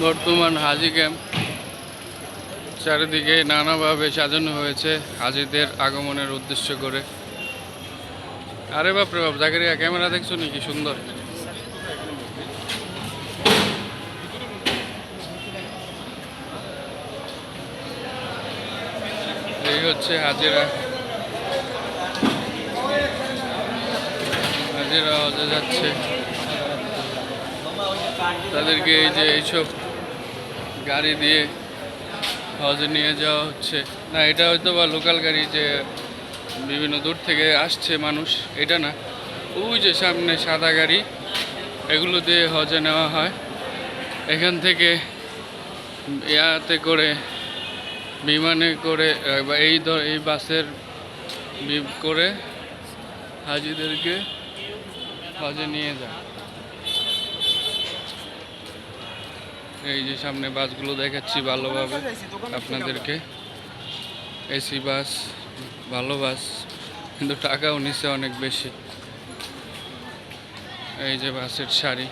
বর্তমান হাজি ক্যাম্প। চারিদিকে নানাভাবে সাজানো হয়েছে হাজিদের আগমনের উদ্দেশ্য করে। আরে বাপরে বাপ, জাকারিয়া, ক্যামেরা দেখছ নাকি? সুন্দর। এই হচ্ছে হাজিরা। হাজিরা হজে যাচ্ছে। তাদেরকে এই যে এইসব গাড়ি দিয়ে হজে নিয়ে যাওয়া হচ্ছে। না, এটা হয়তো বা লোকাল গাড়ি যে বিভিন্ন দূর থেকে আসছে মানুষ, এটা না। ওই যে সামনে সাদা গাড়ি, এগুলো দিয়ে হজে নেওয়া হয়। এখান থেকে ইয়াতে করে, বিমানে করে বা এই ধ- এই বাসের করে হাজিদেরকে হজে নিয়ে যায়। এই যে সামনে বাসগুলো দেখাচ্ছি ভালোভাবে আপনাদেরকে। এসি বাস, ভালো বাস, কিন্তু টাকাও নিচ্ছে অনেক বেশি। এই যে বাসের সারি।